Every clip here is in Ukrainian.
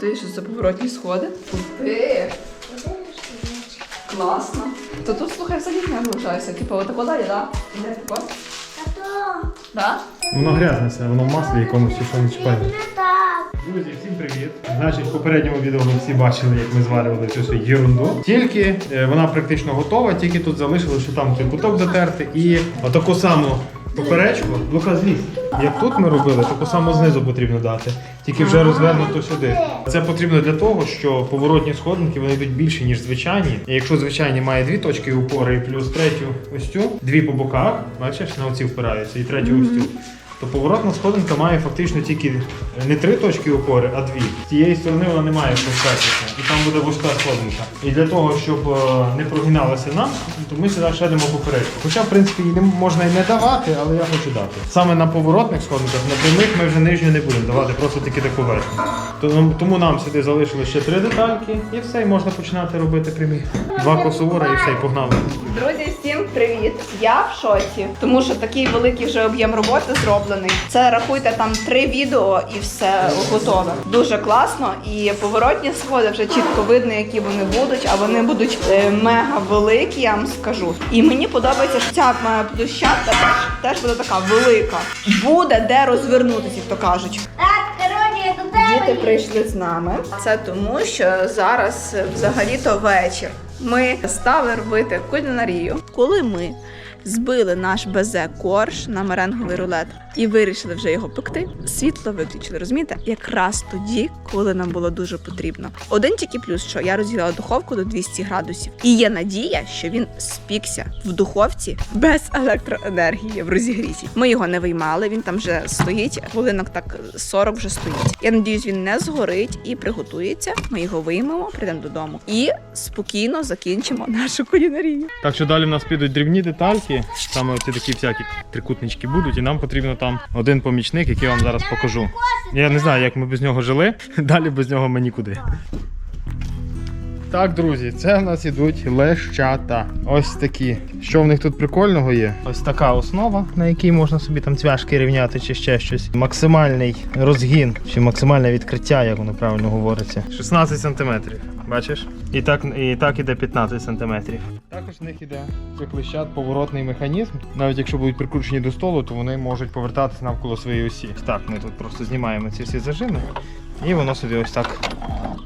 ти, що це поворотні сходи? Ти! Класно. То тут, слухай, взагалі не залишається. Типу, отако далі, так? Іде тако? Тато, Так? Воно грязне все, воно в маслі якомусь чи що не чіпає. Друзі, всім привіт! Значить, в попередньому відео ви всі бачили, як ми зварювали цю всю єрунду. Тільки е, вона практично готова, тільки тут залишилося, що там той куток затерти і отаку саму поперечку. Лука, злізь. Як тут ми робили, таку саму знизу потрібно дати. Тільки вже розвернуто сюди. Це потрібно для того, що поворотні сходинки вони йдуть більше, ніж звичайні. І якщо звичайні має дві точки упори і плюс третю ось цю, дві по боках, бачиш, на оці впираються, і третю ось цю то поворотна сходинка має фактично тільки не три точки опори, а дві. З цієї сторони вона не має проспектися, і там буде вузька сходинка. І для того, щоб е, не прогиналася нам, то ми сюди шедемо поперечку. Хоча, в принципі, її можна і не давати, але я хочу дати. Саме на поворотних сходинках, на прямих ми вже нижню не будемо давати, просто тільки таку верхню. Тому, нам сюди залишили ще три детальки, і все, і можна починати робити прямі. Два косовора і все, і погнали. Друзі, всім привіт! Я в шоці, тому що такий великий вже об'єм роботи зроблений. Це рахуйте там три відео і все готове. Дуже класно. І поворотні сходи вже чітко видно, які вони будуть, а вони будуть е, мега великі, я вам скажу. І мені подобається, що ця моя площадка теж, теж буде така велика. Буде де розвернутися, як то кажуть. Діти прийшли з нами. Це тому, що зараз е, взагалі-то вечір. Ми стали робити кулінарію. Коли ми збили наш безе корж на меренговий рулет і вирішили вже його пекти, світло виключили. Розумієте, якраз тоді, коли нам було дуже потрібно. Один тільки плюс, що я розіграла духовку до 200 градусів, і є надія, що він спікся в духовці без електроенергії в розігріті. Ми його не виймали. Він там вже стоїть. Хвилинок так 40 вже стоїть. Я надіюсь, він не згорить і приготується. Ми його виймемо, прийдемо додому і спокійно закінчимо нашу кулінарію. Так що далі в нас підуть дрібні детальки, саме оці такі всякі трикутнички будуть, і нам потрібно там один помічник, який я вам зараз покажу. Я не знаю, як ми без нього жили, далі без нього ми нікуди. Так, друзі, це в нас ідуть лещата. Ось такі. Що в них тут прикольного є? Ось така основа, на якій можна собі там цвяшки рівняти чи ще щось. Максимальний розгін, чи максимальне відкриття, як воно правильно говориться. 16 сантиметрів. Бачиш? І так, і так іде 15 сантиметрів. Також в них іде цих лищат поворотний механізм. Навіть якщо будуть прикручені до столу, то вони можуть повертатися навколо своєї осі. Так, ми тут просто знімаємо ці всі зажими, і воно собі ось так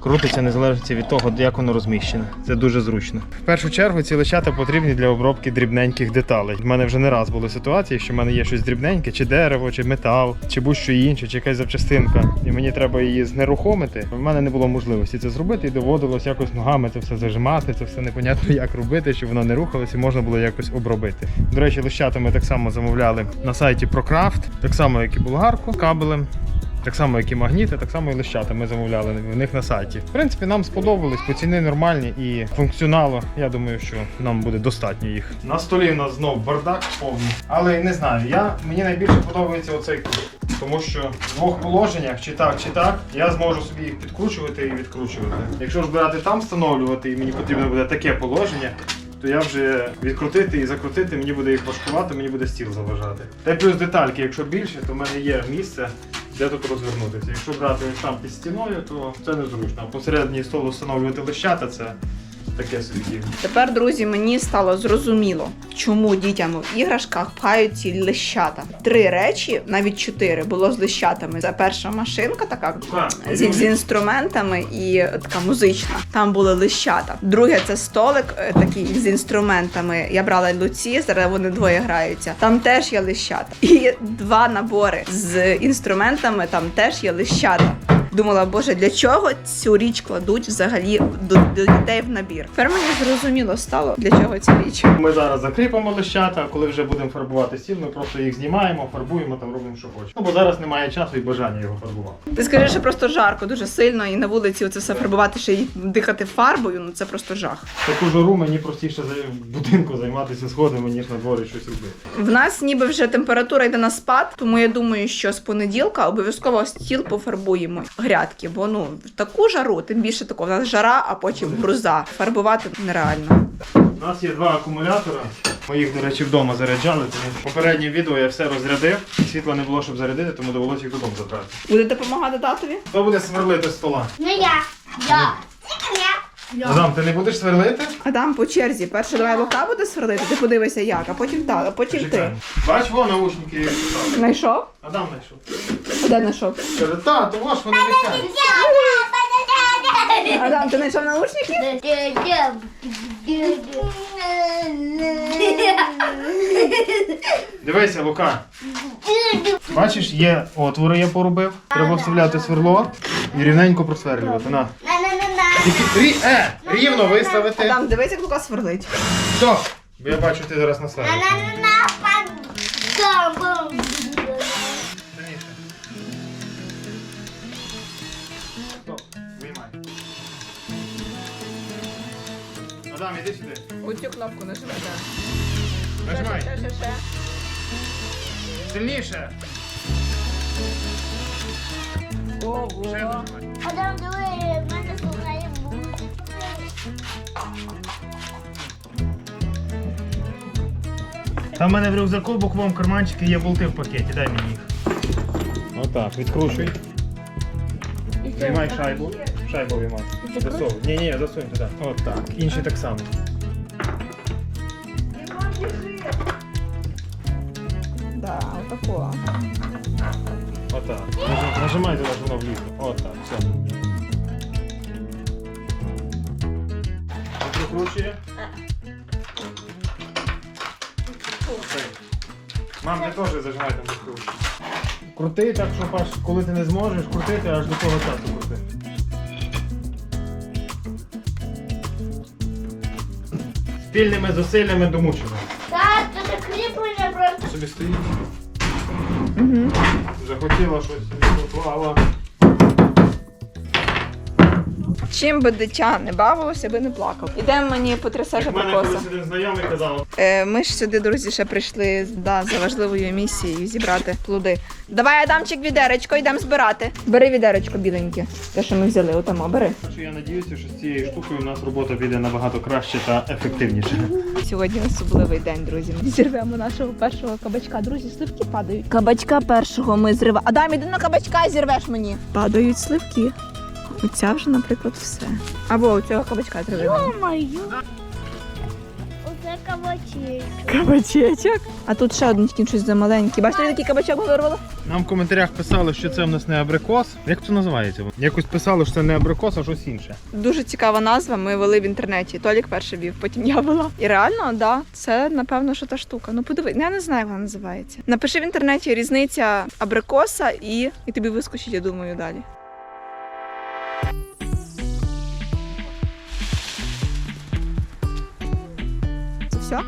крутиться незалежно від того, як воно розміщене. Це дуже зручно. В першу чергу ці лещата потрібні для обробки дрібненьких деталей. У мене вже не раз були ситуації, що в мене є щось дрібненьке, чи дерево, чи метал, чи будь-що інше, чи якась запчастинка, і мені треба її знерухомити. В мене не було можливості це зробити, і доводилось якось ногами це все зажимати, це все непонятно як робити, щоб воно не рухалося, і можна було якось обробити. До речі, лещата ми так само замовляли на сайті ProCraft, так само, як і болгарку кабелем. Так само, як і магніти, так само і лищата ми замовляли в них на сайті. В принципі, нам сподобались, по ціни нормальні і функціоналу. Я думаю, що нам буде достатньо їх. На столі у нас знов бардак повний. Але не знаю, я, мені найбільше подобається оцей кут. Тому що в двох положеннях, чи так, чи так, я зможу собі їх підкручувати і відкручувати. Якщо ж брати там встановлювати, і мені потрібно буде таке положення, то я вже відкрутити і закрутити, мені буде їх важкувати, мені буде стіл заважати. Та й плюс детальки, якщо більше, то в мене є місце, де тут розвернутися. Якщо брати штамп під стіною, то це незручно. А посередній стол встановлювати лищата це таке собі. Тепер, друзі, мені стало зрозуміло, чому дітям в іграшках пхають ці лещата. Три речі, навіть чотири, було з лещатами. Це перша машинка, така з, з інструментами і така музична. Там були лищата. Друге, це столик е, такий з інструментами. Я брала Луці, зараз вони двоє граються. Там теж є лищата. І два набори з інструментами. Там теж є лищата. Думала, боже, для чого цю річ кладуть взагалі до, до дітей в набір? Тепер мені зрозуміло стало, для чого ця річ. Ми зараз закріпимо лищата, а коли вже будемо фарбувати стіл, ми просто їх знімаємо, фарбуємо там робимо, що хочемо. Ну бо зараз немає часу і бажання його фарбувати. Ти скажи, що просто жарко дуже сильно, і на вулиці оце все фарбувати, ще й дихати фарбою, ну це просто жах. Таку жару мені простіше за- в будинку займатися сходами, ніж на дворі щось робити. В нас ніби вже температура йде на спад, тому я думаю, що з понеділка обов'язково стіл пофарбуємо грядки, бо ну в таку жару, тим більше такого, у нас жара, а потім груза. Фарбувати нереально. У нас є два акумулятора Ми їх, до речі, вдома заряджали, тому попереднє відео я все розрядив. Світла не було, щоб зарядити, тому довелося їх додому забрати. Будете допомагати татові? Хто буде сверлити з стола? Ну я. Я. Тільки я. Адам, ти не будеш сверлити? Адам по черзі. Перше давай Лука буде сверлити, ти подивися як, а потім та, а потім ти. Чекай. Бач, во наушники я писав. Знайшов? Адам знайшов. Де знайшов? Каже, та, то ваш вони висять. Адам, ти знайшов наушники? Дивися, Лука. Бачиш, є отвори, я порубив. Треба вставляти сверло і рівненько просверлювати. На. Тільки рі... е, рівно виставити. Адам, дивись, як Лука сверлить. Стоп! Бо я бачу, ти зараз насверлиш. На-на-на-на. Адам, іди сюди. Оцю кнопку нажимай. Нажимай. Ще, ще, ще. Сильніше. Ще Ого. нажимай. Адам, диви, в мене слухає буде. Там в мене в рюкзаку в боковому карманчику є болти в пакеті, дай мені їх. Отак, відкручуй. Виймай шайбу. Шайбу виймай. Засовуй. Ні, ні, засунь туди. Отак. Інші так само. Да, отако. Отак. Нажи- Нажимай туди, щоб воно влізло. Отак, все. Прикручує. Окей. Мам, ти теж зажимай там прикручує. Крути так, щоб аж коли ти не зможеш крутити, аж до того часу крути. Спільними зусиллями домучимо. Так, це кріплення просто. Собі стоїть. Угу. Захотіла щось відготувала. Чим би дитя не бавилося, би не плакав. Ідемо мені потрясеш абрикоса. знайомий казав, Е, ми ж сюди, друзі, ще прийшли да, за важливою місією зібрати плоди. Давай, Адамчик, відеречко, йдемо збирати. Бери відеречко біленьке. Те, що ми взяли, отамо, бери. я надіюся, що з цією штукою у нас робота піде набагато краще та ефективніше. Сьогодні особливий день, друзі. Ми зірвемо нашого першого кабачка. Друзі, сливки падають. Кабачка першого ми зриваємо. Адам, іди на кабачка і зірвеш мені. Падають сливки. Оця вже, наприклад, все. Або оцього кабачка зриваємо. Ё-моё. Оце кабачик. Кабачечок. А тут ще один тільки щось замаленький. Бачите, який кабачок вирвало? Нам в коментарях писали, що це в нас не абрикос. Як це називається? Якось писали, що це не абрикос, а щось інше. Дуже цікава назва. Ми вели в інтернеті. Толік перший вів, потім я вела. І реально, да, це напевно, що та штука. Ну подиви, я не знаю, як вона називається. Напиши в інтернеті різниця абрикоса і, і тобі вискочить, я думаю, далі. Це все?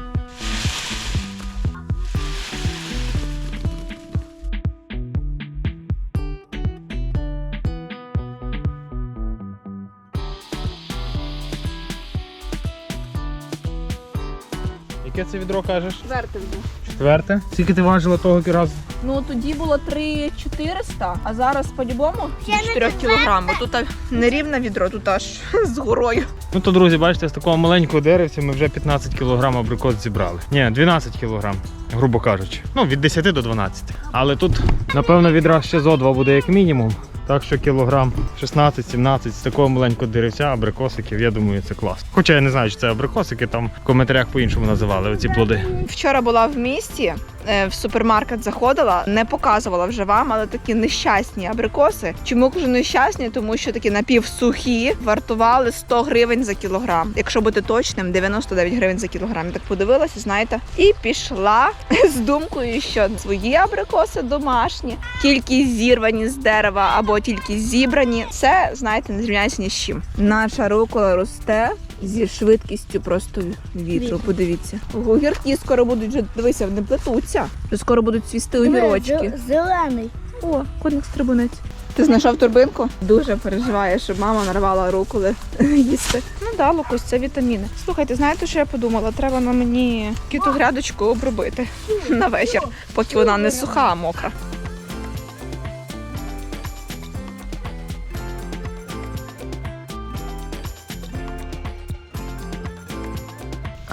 Яке це відро кажеш? Четверте вже. Четверте. Скільки ти важила того разу? Ну тоді було 3400, а зараз по-любому Ще не 4 кілограм. Бо тут нерівне відро, тут аж з горою. Ну то, друзі, бачите, з такого маленького деревця ми вже 15 кілограм абрикос зібрали. Ні, 12 кілограм, грубо кажучи. Ну, від 10 до 12. Але тут, напевно, відра ще зо два буде як мінімум. Так що кілограм 16-17 з такого маленького деревця абрикосиків, я думаю, це клас. Хоча я не знаю, чи це абрикосики, там в коментарях по-іншому називали оці плоди. Вчора була в місті, е, в супермаркет заходила, не показувала вже вам, але такі нещасні абрикоси. Чому кажу нещасні? Тому що такі напівсухі вартували 100 гривень за кілограм. Якщо бути точним, 99 гривень за кілограм. Я так подивилася, знаєте, і пішла з думкою, що свої абрикоси домашні, тільки зірвані з дерева або тільки зібрані. Це знаєте, не зрівняється ні з чим. Наша рукола росте зі швидкістю просто вітру. Подивіться. Огірки скоро будуть вже дивися, не плетуться. Вже скоро будуть цвісти огірочки. Зелений. О, коник стрибунець. Ти знайшов турбинку? Дуже переживає, щоб мама нарвала руколи їсти. Ну да, лукус, це вітаміни. Слухайте, знаєте, що я подумала? Треба на мені кіту грядочку обробити на вечір, поки вона не суха, а мокра.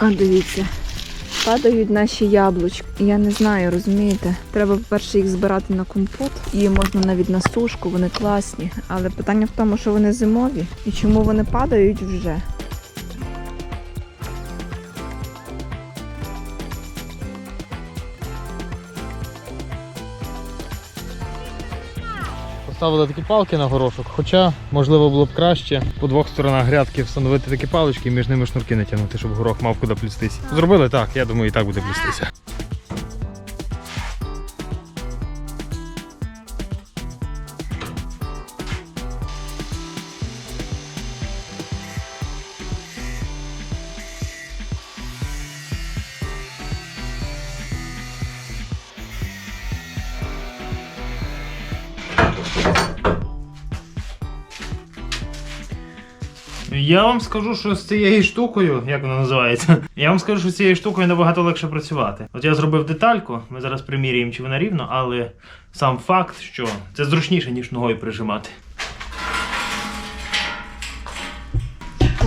А дивіться, Падають наші яблучки. Я не знаю, розумієте? Треба, по-перше, їх збирати на компот. І можна навіть на сушку, вони класні. Але питання в тому, що вони зимові і чому вони падають вже. Поставили такі палки на горошок, хоча можливо було б краще по двох сторонах грядки встановити такі палички і між ними шнурки натягнути, щоб горох мав куди плістись. Зробили так, я думаю, і так буде плістися. Я вам скажу, що з цією штукою, як вона називається, я вам скажу, що з цією штукою набагато легше працювати. От я зробив детальку, ми зараз приміряємо, чи вона рівно, але сам факт, що це зручніше, ніж ногою прижимати.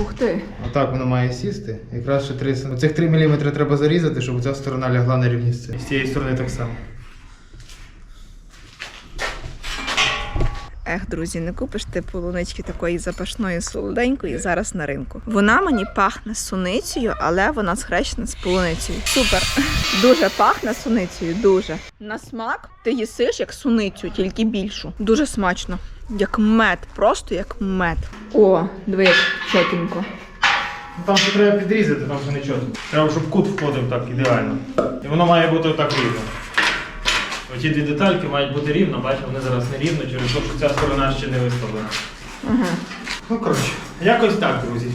Ух ти! Отак воно має сісти. Якраз ще 3 см. Цих 3 мм треба зарізати, щоб ця сторона лягла на рівні з цією. З цієї сторони так само. Ех, друзі, не купиш ти полунички такої запашної солоденької зараз на ринку. Вона мені пахне суницею, але вона схрещена з полуницею. Супер! Дуже пахне суницею, дуже. На смак ти їсиш як суницю, тільки більшу. Дуже смачно. Як мед, просто як мед. О, диви, чотенько. Там ще треба підрізати, там ще нічого. Треба, щоб кут входив так ідеально. І воно має бути так рівно. Оті дві детальки мають бути рівно, бачите, вони зараз не рівно, через те, що ця сторона ще не виставлена. Ага. Ну, коротше, якось так, друзі.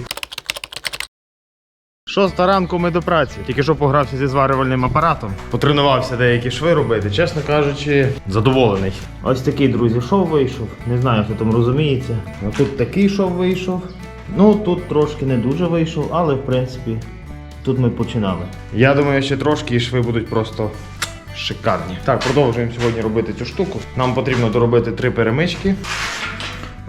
Шоста ранку ми до праці. Тільки що погрався зі зварювальним апаратом. Потренувався деякі шви робити. Чесно кажучи, задоволений. Ось такий, друзі, шов вийшов. Не знаю, хто там розуміється. А тут такий шов вийшов. Ну, тут трошки не дуже вийшов, але в принципі тут ми починали. Я думаю, ще трошки і шви будуть просто шикарні. Так, продовжуємо сьогодні робити цю штуку. Нам потрібно доробити три перемички.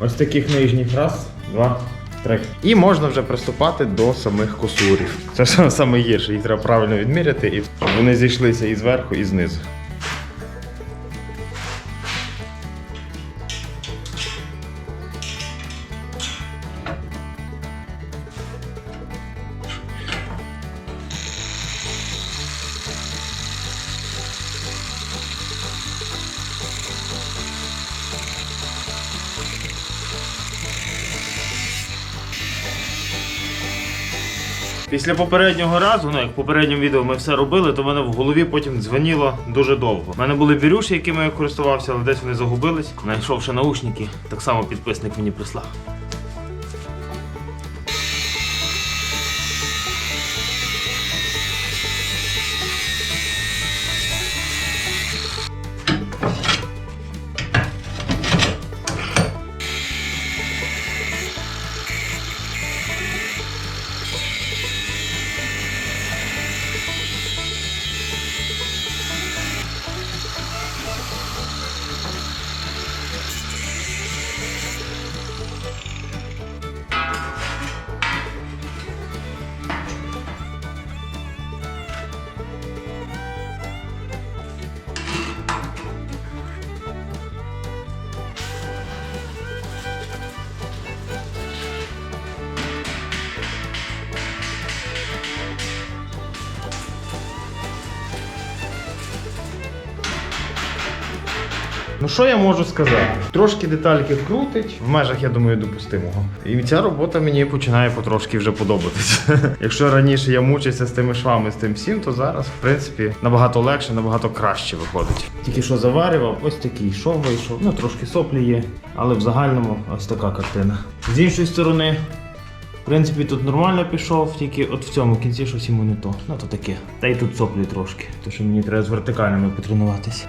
Ось таких нижніх. Раз, два, три. І можна вже приступати до самих косурів. Це найгірше, їх треба правильно відміряти, і щоб вони зійшлися і зверху, і знизу. Після попереднього разу, ну як в попередньому відео ми все робили, то мене в голові потім дзвоніло дуже довго. У мене були бірюші, якими я користувався, але десь вони загубились. Знайшовши наушники, так само підписник мені прислав. Ну що я можу сказати? Трошки детальки крутить, в межах, я думаю, допустимого. І ця робота мені починає потрошки вже подобатись. Якщо раніше я мучився з тими швами, з тим всім, то зараз, в принципі, набагато легше, набагато краще виходить. Тільки що заварював, ось такий шов вийшов, ну трошки соплі є, але в загальному ось така картина. З іншої сторони. В принципі, тут нормально пішов, тільки от в цьому кінці щось йому не то. Ну то таке. Та й тут соплі трошки, то що мені треба з вертикальними потренуватися.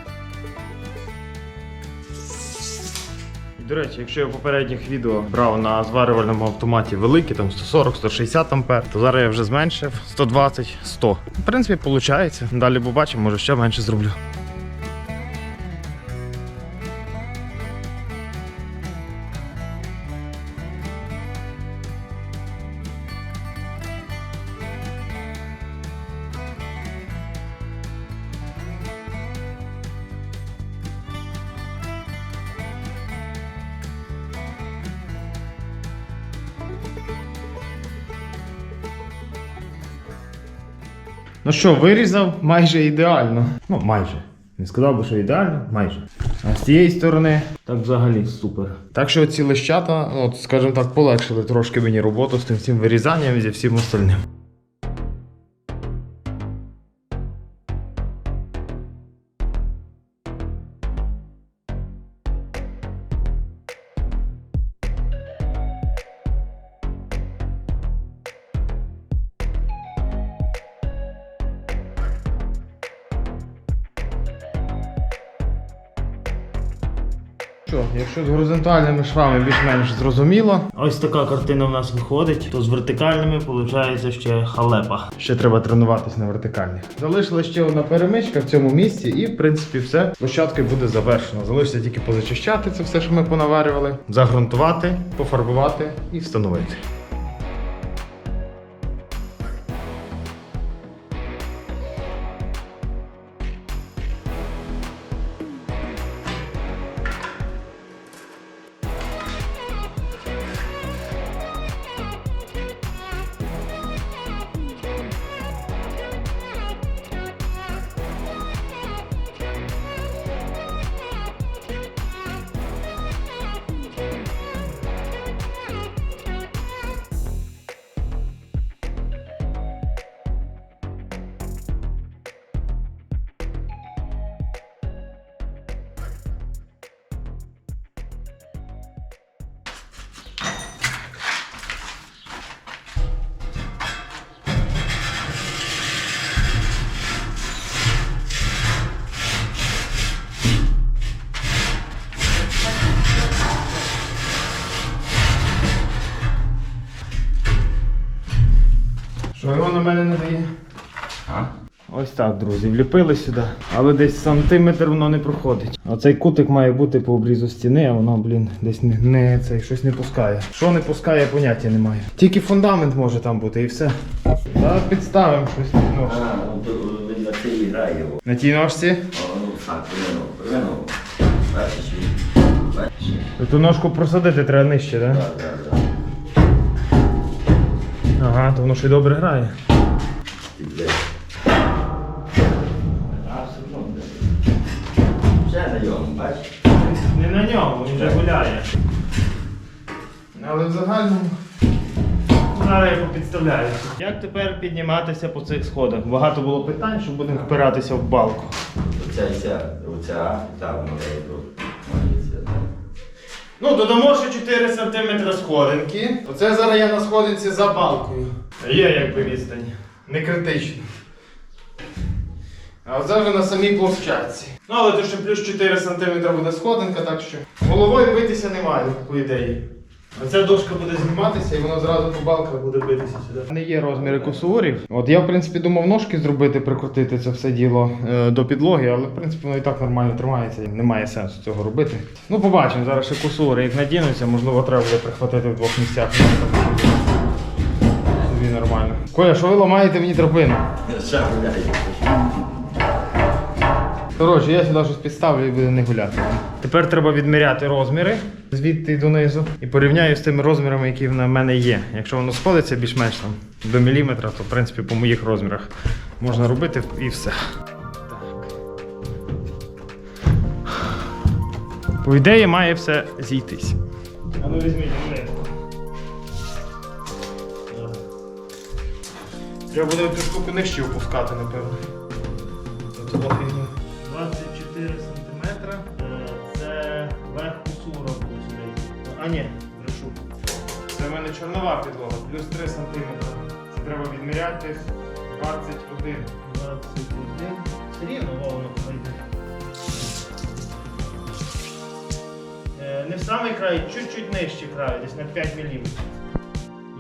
До речі, якщо я в попередніх відео брав на зварювальному автоматі великі, там 140-160 ампер, то зараз я вже зменшив 120-100. В принципі, виходить. Далі побачимо, може ще менше зроблю. Ну що, вирізав майже ідеально. Ну, майже. Не сказав би, що ідеально, майже. А з цієї сторони, так взагалі супер. Так що ці лещата, ну, от, скажімо так, полегшили трошки мені роботу з тим всім вирізанням і зі всім остальним. Що, з горизонтальними швами більш-менш зрозуміло. Ось така картина в нас виходить, то з вертикальними виходить ще халепа. Ще треба тренуватись на вертикальних. Залишилась ще одна перемичка в цьому місці, і в принципі все площадкою буде завершено. Залишиться тільки позачищати це все, що ми понаварювали, загрунтувати, пофарбувати і встановити. Ось так, друзі, вліпили сюди, але десь сантиметр воно не проходить. Оцей кутик має бути по обрізу стіни, а воно, блін, десь не, не цей щось не пускає. Що не пускає, поняття немає. Тільки фундамент може там бути і все. Зараз підставимо щось на ножці. А, ну, він на цій грає. На тій ножці? Ну, так? Ту ножку просадити треба нижче, так? Так, так, так. Ага, то воно ще й добре грає. Вже на ньому, бачиш? Не на ньому, він вже гуляє. Але в загальному. Зараз я попідставляю. Як тепер підніматися по цих сходах? Багато було питань, що будемо впиратися в балку. Оця і ця, оця, та, так. Ну, додамо ще 4 см сходинки. Оце зараз я на сходинці за балкою. Є якби відстань. Не критично. А оце вже на самій площадці. Ну, але то ще плюс 4 см буде сходинка, так що головою битися немає, по ідеї. Оця дошка буде зніматися і воно зразу по балках буде битися сюди. Не є розміри кусурів. От я, в принципі, думав ножки зробити, прикрутити це все діло е, до підлоги, але в принципі воно і так нормально тримається. і Немає сенсу цього робити. Ну, побачимо, зараз ще кусури, як надінуться, можливо, треба буде прихватити в двох місцях. Собі нормально. Коля, що ви ламаєте мені драбину? Ще гуляє. Коротше, я сюди щось підставлю і буде не гуляти. Тепер треба відміряти розміри звідти донизу і порівняю з тими розмірами, які в мене є. Якщо воно сходиться більш-менш там до міліметра, то в принципі по моїх розмірах можна робити і все. По ідеї має все зійтись. А ну візьміть. Треба буде цю штуку нижче опускати, напевно. А ні, брешу. Це в мене чорнова підлога, плюс 3 см. Це треба відміряти 21. 21. Все рівно воно пройде. Е, Не в самий край, чуть-чуть нижче краю, десь на 5 мм.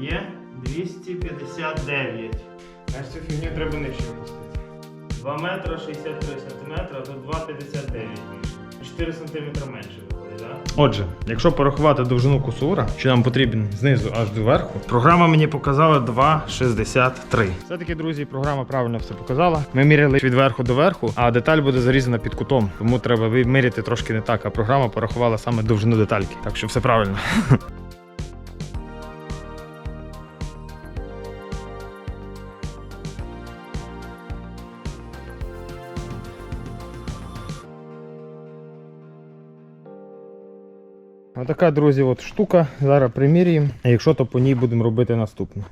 Є 259. Значить цю фігню треба нижче опустити. 2 метри 63 сантиметра, а тут 2,59 більше. 4 сантиметра менше? Отже, якщо порахувати довжину кусура, що нам потрібен знизу аж до верху, програма мені показала 2,63. Все-таки, друзі, програма правильно все показала. Ми міряли від верху до верху, а деталь буде зарізана під кутом. Тому треба виміряти трошки не так, а програма порахувала саме довжину детальки. Так що все правильно. Отака, друзі, от штука. Зараз примірюємо. Якщо, то по ній будемо робити наступне.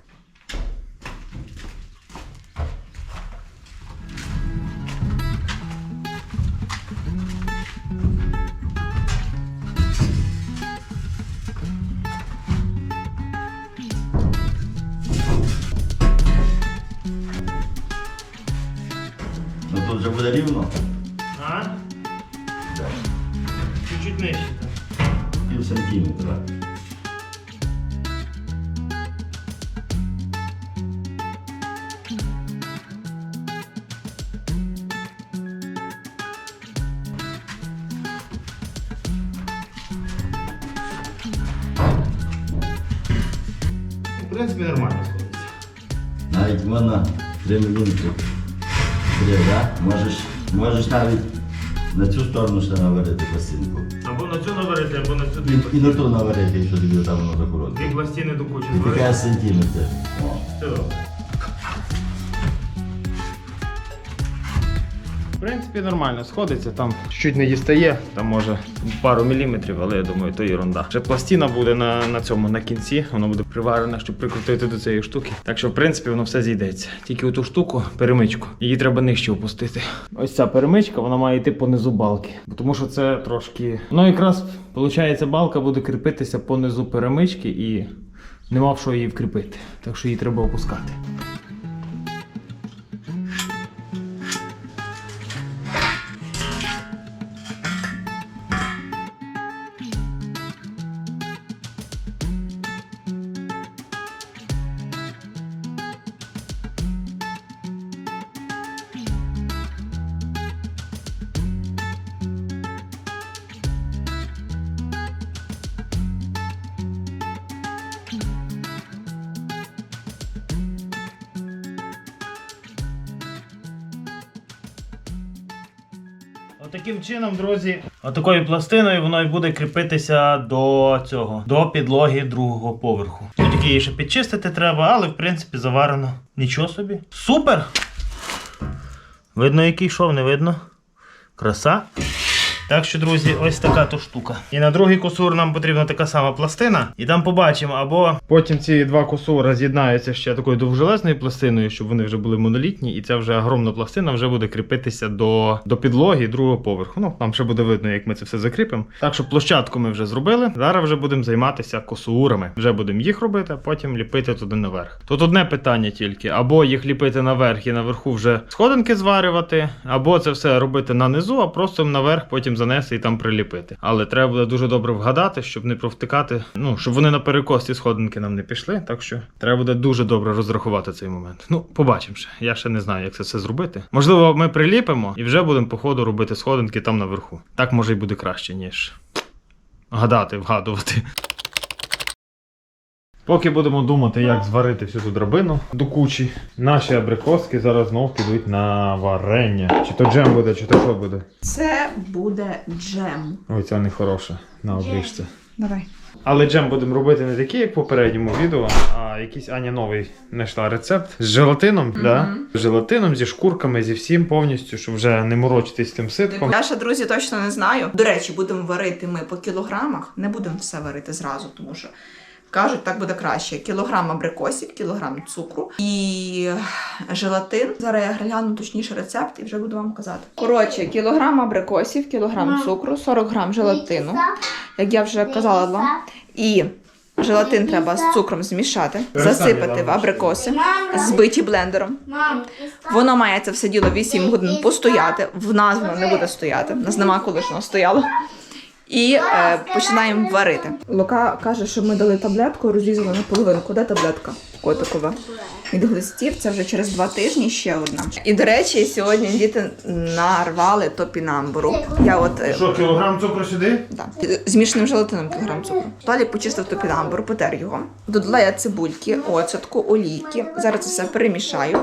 Ну тут вже буде рівно. І, на наварити, якщо тобі там воно закоротить. Дві пластини до кучі І така сантиметр. О. Все добре. Принципі, нормально сходиться, там чуть не дістає, там може пару міліметрів, але я думаю, то ерунда. Ще пластина буде на, на цьому на кінці, воно буде приварена, щоб прикрутити до цієї штуки. Так що, в принципі, воно все зійдеться. Тільки оту штуку, перемичку, її треба нижче опустити. Ось ця перемичка, вона має йти понизу балки. Тому що це трошки. Ну, якраз, виходить, балка буде кріпитися понизу перемички і нема в що її вкріпити. Так що її треба опускати. Отаким чином, друзі, отакою пластиною воно і буде кріпитися до цього, до підлоги другого поверху. Тут тільки її ще підчистити треба, але в принципі заварено. Нічого собі. Супер! Видно, який шов, не видно. Краса. Так що, друзі, ось така то штука. І на другий косур нам потрібна така сама пластина. І там побачимо, або потім ці два косура з'єднаються ще такою довжелезною пластиною, щоб вони вже були монолітні, і ця вже огромна пластина вже буде кріпитися до, до підлоги другого поверху. Ну, нам ще буде видно, як ми це все закріпимо. Так що площадку ми вже зробили. Зараз вже будемо займатися косурами. Вже будемо їх робити, а потім ліпити туди наверх. Тут одне питання тільки: або їх ліпити наверх і наверху вже сходинки зварювати, або це все робити на низу, а просто наверх потім занести і там приліпити. Але треба буде дуже добре вгадати, щоб не провтикати, ну щоб вони на перекості сходинки нам не пішли. Так що треба буде дуже добре розрахувати цей момент. Ну, побачимо ще. Я ще не знаю, як це все зробити. Можливо, ми приліпимо і вже будемо по ходу робити сходинки там наверху. Так може й буде краще, ніж гадати, вгадувати. Поки будемо думати, як зварити всю ту драбину до кучі, наші абрикоски зараз знов підуть на варення. Чи то джем буде, чи то що буде. Це буде джем. Ой, це не хороше на обличці. Давай. Але джем будемо робити не такий, як в попередньому відео, а якийсь Аня новий знайшла рецепт з желатином, да? з желатином, зі шкурками, зі всім повністю, щоб вже не морочитись тим ситком. Я ще, друзі, точно не знаю. До речі, будемо варити ми по кілограмах. Не будемо все варити зразу, тому що кажуть, так буде краще. Кілограм абрикосів, кілограм цукру і желатин. Зараз я гляну точніше рецепт і вже буду вам казати. Коротше, кілограм абрикосів, кілограм цукру, 40 грам желатину, як я вже казала вам. І желатин треба з цукром змішати, засипати в абрикоси, збиті блендером. Воно має це все діло 8 годин постояти. В нас воно не буде стояти. У нас нема коли ж воно стояло. І е, починаємо варити. Лука каже, що ми дали таблетку, розрізали на половинку. Де таблетка? Котикова. Від глистів це вже через два тижні ще одна. І до речі, сьогодні діти нарвали топінамбуру. Я от е, Що, кілограм цукру сюди? Да. Змішаним желатином кілограм цукру. Далі почистив топінамбур, потер його. Додала я цибульки, оцетку, олійки. Зараз це все перемішаю.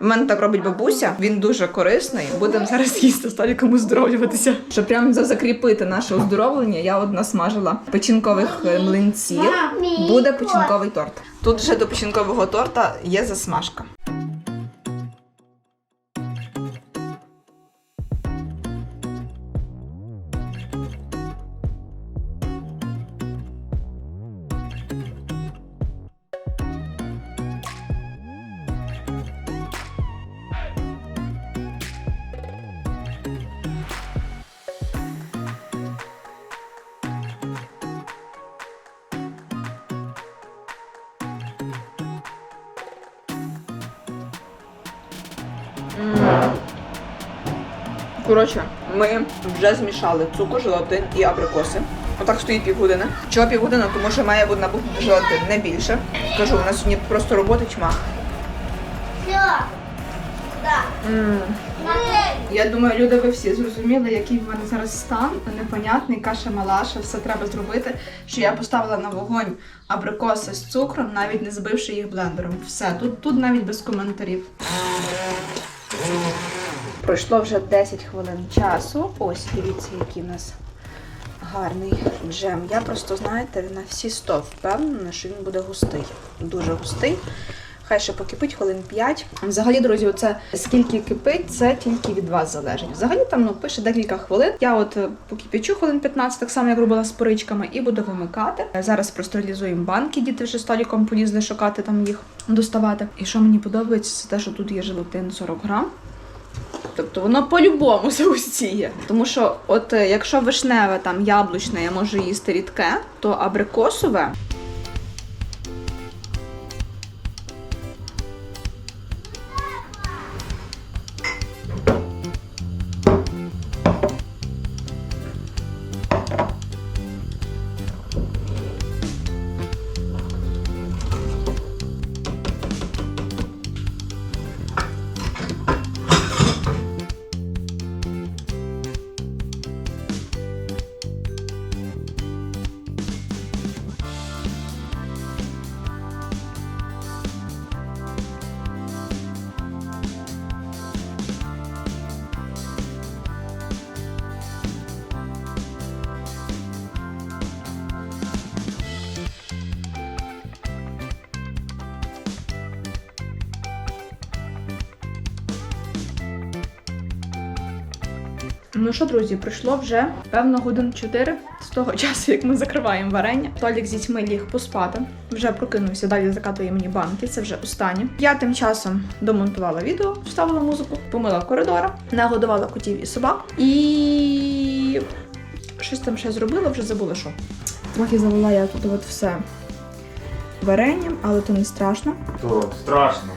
В мене так робить бабуся. Він дуже корисний. Будемо зараз їсти сталі кому оздоровлюватися. Щоб прямо за- закріпити наше оздоровлення, я от насмажила печінкових е, млинців. Буде печінковий торт. Тут вже до печінкового торта є засмажка. Коротше, ми вже змішали цукор, желатин і абрикоси. Отак стоїть півгодини. Чого півгодини? Тому що має бути набути желатин, не більше. Кажу, у нас сьогодні просто роботи. Все. Да. Я думаю, люди, ви всі зрозуміли, який в мене зараз стан. Непонятний, каша малаша, все треба зробити. Що я поставила на вогонь абрикоси з цукром, навіть не збивши їх блендером. Все, тут, тут навіть без коментарів. Пройшло вже 10 хвилин часу. Ось, дивіться, який в нас гарний джем. Я просто, знаєте, на всі 100 впевнена, що він буде густий. Дуже густий. Хай ще покипить хвилин 5. Взагалі, друзі, оце скільки кипить, це тільки від вас залежить. Взагалі там ну, пише декілька хвилин. Я от е, покипячу хвилин 15, так само як робила з поричками, і буду вимикати. Е, Зараз простерилізуємо банки, діти вже століком полізли шукати там їх, доставати. І що мені подобається, це те, що тут є желатин 40 грам. Тобто воно по-любому заустіє. Тому що, от е, якщо вишневе, там яблучне, я можу їсти рідке, то абрикосове Ну що, друзі, пройшло вже певно годин 4 з того часу, як ми закриваємо варення. Толік з дітьми ліг поспати. Вже прокинувся, далі закатує мені банки. Це вже останнє. Я тим часом домонтувала відео, вставила музику, помила коридора, нагодувала котів і собак і щось там ще зробила, вже забула що. Трохи залила я тут от все варенням, але то не страшно. То страшно.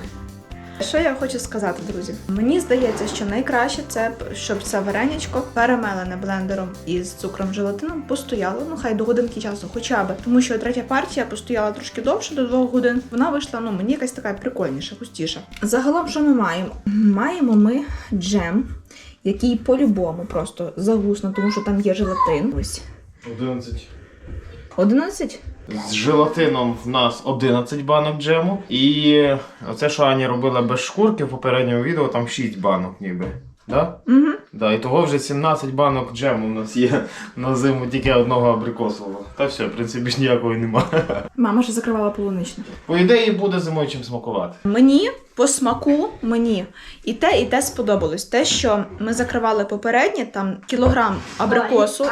Що я хочу сказати, друзі? Мені здається, що найкраще це щоб це варенячко перемелене блендером із цукром желатином постояло, ну хай до годинки часу, хоча б. Тому що третя партія постояла трошки довше до двох годин. Вона вийшла ну мені якась така прикольніша, густіша. Загалом, що ми маємо? Маємо ми джем, який по-любому просто загусно, тому що там є желатин. Ось 11. 11? З желатином в нас 11 банок джему. І оце, що Аня робила без шкурки в попередньому відео, там 6 банок ніби. Да? Угу. Да, і того вже 17 банок джему у нас є на зиму тільки одного абрикосового. Та все, в принципі, ж ніякого немає. Мама ще закривала полуничне. По ідеї буде зимою чим смакувати. Мені по смаку мені і те, і те сподобалось. Те, що ми закривали попереднє, там кілограм абрикосу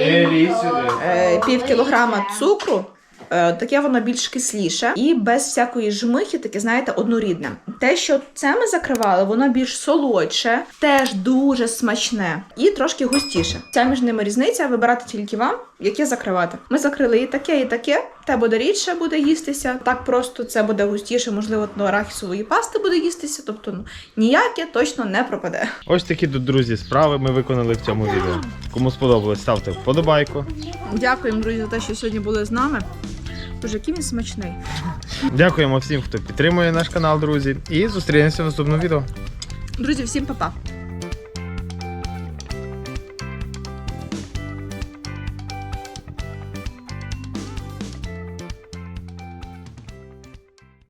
і е, пів кілограма цукру. Е, Таке воно більш кисліше і без всякої жмихи, таке, знаєте, однорідне. Те, що це ми закривали, воно більш солодше, теж дуже смачне і трошки густіше. Ця між ними різниця вибирати тільки вам, яке закривати. Ми закрили і таке, і таке. Те буде рідше буде їстися. Так просто це буде густіше, можливо, до арахісової пасти буде їстися. Тобто ну, ніяке точно не пропаде. Ось такі тут, друзі, справи ми виконали в цьому відео. Кому сподобалось, ставте вподобайку. Дякуємо, друзі, за те, що сьогодні були з нами. Дуже який він смачний. Дякуємо всім, хто підтримує наш канал, друзі. І зустрінемося в наступному відео. Друзі, всім па-па!